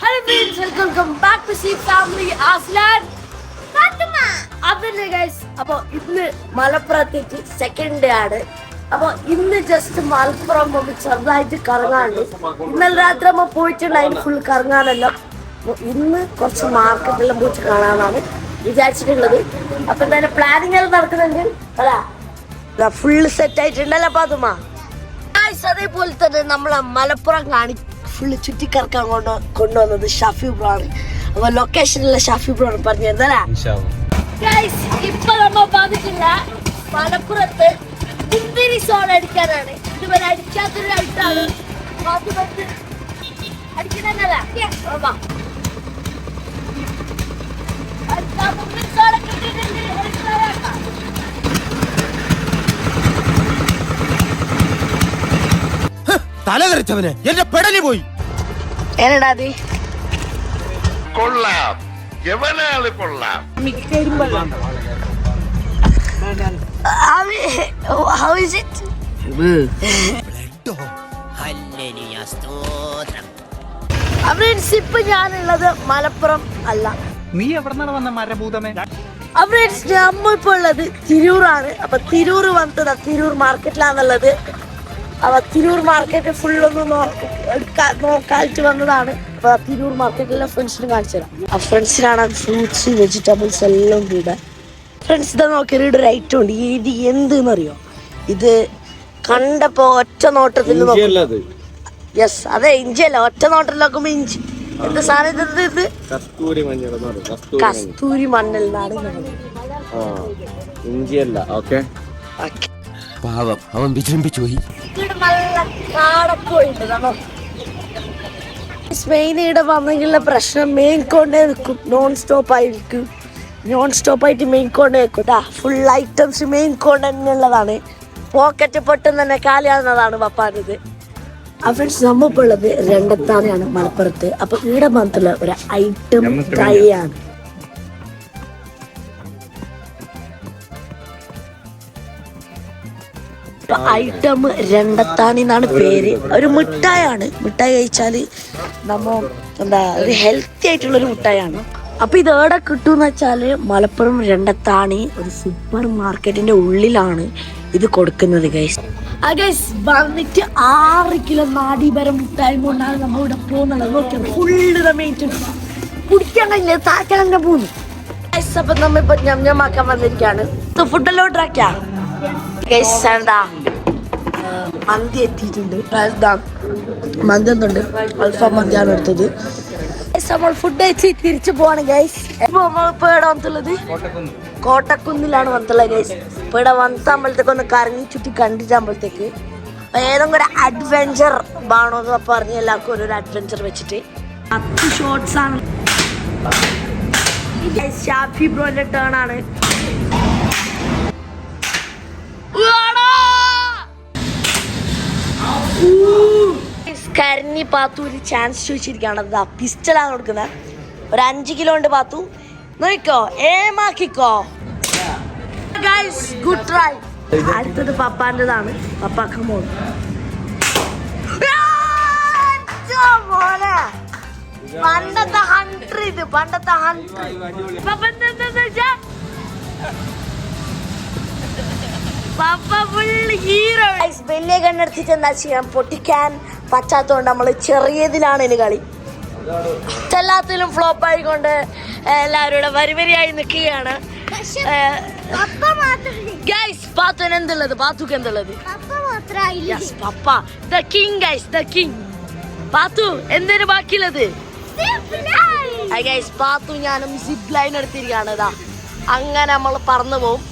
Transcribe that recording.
Hello friends welcome back to C family Aslan അതന്നെ guys അപ്പോ ഇന്ന് മലപ്പുറത്തേക്ക് സെക്കൻഡ് ഡേ ആണ്. അപ്പൊ ഇന്ന് ജസ്റ്റ് മലപ്പുറം ഒന്ന് ചെറുതായിട്ട് കറങ്ങാണ്ട് ഇന്നലെ രാത്രി നമ്മ പോയിട്ടുണ്ടായിരുന്നു ഫുൾ കറങ്ങാനല്ലോ. ഇന്ന് കുറച്ച് മാർക്കറ്റെല്ലാം പോയിട്ട് കാണാനാണ് വിചാരിച്ചിട്ടുള്ളത്. അപ്പൊ തന്നെ പ്ലാനിങ് എല്ലാം നടക്കുന്നുണ്ട്. അല്ല ഫുള്ള് സെറ്റ് ആയിട്ടുണ്ടല്ലോ പാതുമാ അതേപോലെ തന്നെ നമ്മളെ മലപ്പുറം കാണി ഫുള്ള് ചുറ്റിക്കറക്കാൻ കൊണ്ട് കൊണ്ടുവന്നത് ഷാഫി ബ്രോ ആണ് അപ്പൊ ലൊക്കേഷനിലെ ഷാഫി ബ്രോ ആണ് പറഞ്ഞു തരാ ഇപ്പൊ നമ്മ വന്നിട്ടില്ല മലപ്പുറത്ത് മുന്തിരി സോൺ അടിക്കാനാണ്. ഇതുവരെ അടിക്കാത്തൊരു അടുത്താണ്. അടിക്കുന്നതല്ല? മുന്തിരി സോണൊക്കെ തല തെറിച്ചവന് എന്റെ പെടലി പോയി. ഏനടാ അത്. കൊള്ളാം. എവനാൾ കൊള്ളാം. How is it? ഫ്രണ്ട്സ് ഇപ്പൊ ഞാനുള്ളത് മലപ്പുറം അല്ല. നീ എവിടെന്നാണ് വന്ന മരഭൂതമേ? ഫ്രണ്ട്സ് അമ്മ ഇപ്പൊ ഉള്ളത് തിരൂറാണ് അപ്പൊ തിരൂർ വന്നതാ തിരൂർ മാർക്കറ്റിലാണുള്ളത് അപ്പൊ തിരൂർ മാർക്കറ്റ് ഫുൾ ഒന്ന് നോക്ക- എടുക്കാ- വന്നതാണ്. അപ്പൊ തിരൂർ മാർക്കറ്റിലെ ഫ്രണ്ട്സിന് കാണിച്ചു തരാം. ആ ഫ്രണ്ട്സിനാണ് ഫ്രൂട്ട്സ് വെജിറ്റബിൾസ് എല്ലാം കൂടെ. ഫ്രണ്ട്സ് ഇതാ നോക്കിയാൽ ഇവിടെ ഒരു ഐറ്റം ഉണ്ട്. ഇത് ഇത് എന്തെന്നറിയോ? ഇത് കണ്ടപ്പോ ഒറ്റ നോട്ടത്തിൽ യെസ് അതെ. ഇഞ്ചി അല്ല. ഒറ്റ നോട്ടത്തിൽ നോക്കുമ്പോ ഇഞ്ചി. എന്ത് സാധനം ഇത് കസ്തൂരി മഞ്ഞൾ കസ്തൂരി മണ്ണിൽ നിന്നാണ് ഇത്. ഇഞ്ചിയല്ല ഓക്കെ Okay. പാവം. അവൻ വിജൃംഭിച്ചു പോയി. സ്പെയിനിടെ വന്നെങ്കിലുള്ള പ്രശ്നം മെയിൻ കൊണ്ടേ നിൽക്കും. നോൺ സ്റ്റോപ്പ് ആയിരിക്കും. നോൺ സ്റ്റോപ്പ് ആയിട്ട് മെയിൻ കൊണ്ടേ നിൽക്കും. ഫുൾ ഐറ്റംസ് മെയിൻ കൊണ്ട് തന്നെ ഉള്ളതാണ് പോക്കറ്റ് പൊട്ടും തന്നെ കാലിയാകുന്നതാണ് പപ്പാനത് ഫ്രണ്ട്സ് നമ്മളിപ്പോൾ ഉള്ളത് രണ്ടത്താനെയാണ് മലപ്പുറത്ത്. അപ്പൊ ഇവിടെ മാത്രമുള്ള ഒരു ഐറ്റം ട്രൈ ആണ് ഐറ്റം രണ്ടത്താണി എന്നാണ് പേര്. ഒരു മിഠായാണ്. മിഠായി കഴിച്ചാൽ നമ്മ എന്താ ഒരു ഹെൽത്തി ആയിട്ടുള്ള ഒരു മിഠായാണ്. അപ്പൊ ഇത് എവിടെ കിട്ടും വെച്ചാൽ മലപ്പുറം രണ്ടത്താണി ഒരു സൂപ്പർ മാർക്കറ്റിന്റെ ഉള്ളിലാണ് ഇത് കൊടുക്കുന്നത് ഗൈസ് ആ ഗൈസ് വന്നിട്ട് ആറ് കിലോ നാടീപരം മിഠായി കൊണ്ടാണ് നമ്മൾ ഇവിടെ പോകുന്നത്. നോക്കിയത് ഫുള്ള് കുടിക്കാൻ കഴിഞ്ഞില്ല താക്കാൻ തന്നെ പോകുന്നു. ഗൈസ് അപ്പൊ നമ്മളിപ്പോ ഞമ്മഞ്ഞമാക്കാൻ വന്നിരിക്കാണ്. ഫുഡെല്ലാം ഓർഡർ ആക്കിയാ? മന്തി എത്തിയിട്ടുണ്ട്. മന്തി എന്തുണ്ട്? അൽഫാം മന്തിയാണ് എടുത്തത്. നമ്മൾ ഫുഡ് കഴിച്ച് തിരിച്ചു പോവാണ് ഗൈസ് ഇപ്പൊ നമ്മളിപ്പോ ഇവിടെ വന്നിട്ടുള്ളത്? കോട്ടക്കുന്നിലാണ് വന്നിട്ടുള്ളത് ഗൈസ് ഇപ്പൊ ഇവിടെ വന്നിട്ടാകുമ്പോഴത്തേക്ക് ഒന്ന് കറങ്ങി ചുറ്റി കണ്ടിട്ടാകുമ്പോഴത്തേക്ക് ഏതെങ്കിലും ഒരു അഡ്വെഞ്ചർ വേണോ എന്ന് പറഞ്ഞ് എല്ലാവർക്കും ഒരു അഡ്വെഞ്ചർ വെച്ചിട്ട്. പത്ത് ഷോർട്സ് ആണ്. ഷാഫി ബ്രോന്റെ ടേൺ ആണ്. കരഞ്ഞി പാത്തു ഒരു ചാൻസ് ചോദിച്ചിരിക്കുകയാണ്. അതാ പിസ്റ്റലാണ് കൊടുക്കുന്നത്. ഒരു അഞ്ച് കിലോ ഉണ്ട് പാത്തു. നോക്കിക്കോ ഏമാക്കിക്കോ. ഗുഡ് ട്രൈ അടുത്തത് പപ്പാന്റെതാണ്. പപ്പാക്ക മോൾ. പണ്ടത്തെ ഹൺട്രി ഇത് പണ്ടത്തെ ഹൺട്രി പപ്പ ഫുൾ ഹീറോ വലിയ കണ്ണെടുത്തിട്ട് എന്താ ചെയ്യാൻ പൊട്ടിക്കാൻ പറ്റാത്തതുകൊണ്ട് നമ്മൾ ചെറിയതിലാണ് ഇനി കളി. എല്ലാത്തിലും ഫ്ലോപ്പ് ആയിക്കൊണ്ട് എല്ലാവരും ഇവിടെ വരിവരിയായി നിൽക്കുകയാണ്. ഗൈസ് പാത്തുന് എന്തുള്ളത്? പാത്തുക്ക് എന്തുള്ളത്? പപ്പ the king guys the king Pathu എന്തിനു ബാക്കിയുള്ളത്? ഗൈസ് പാത്തു ഞാനും സിപ്പ് ലൈൻ എടുത്തിരിക്കുകയാണ് അങ്ങനെ നമ്മൾ പറന്നു പോവും.